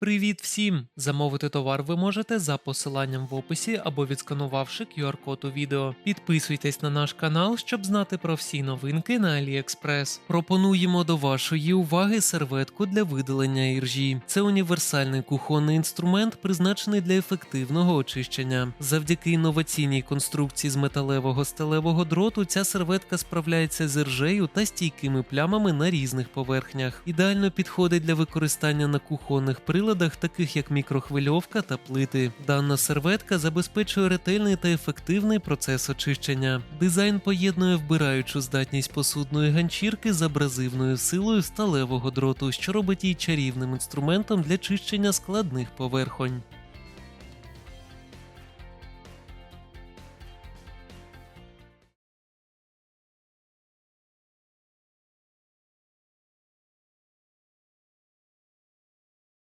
Привіт всім! Замовити товар ви можете за посиланням в описі або відсканувавши QR-код у відео. Підписуйтесь на наш канал, щоб знати про всі новинки на AliExpress. Пропонуємо до вашої уваги серветку для видалення іржі. Це універсальний кухонний інструмент, призначений для ефективного очищення. Завдяки інноваційній конструкції з металевого сталевого дроту ця серветка справляється з іржею та стійкими плямами на різних поверхнях. Ідеально підходить для використання на кухонних приладах, таких як мікрохвильовка та плити. Дана серветка забезпечує ретельний та ефективний процес очищення. Дизайн поєднує вбираючу здатність посудної ганчірки з абразивною силою сталевого дроту, що робить її чарівним інструментом для чищення складних поверхонь.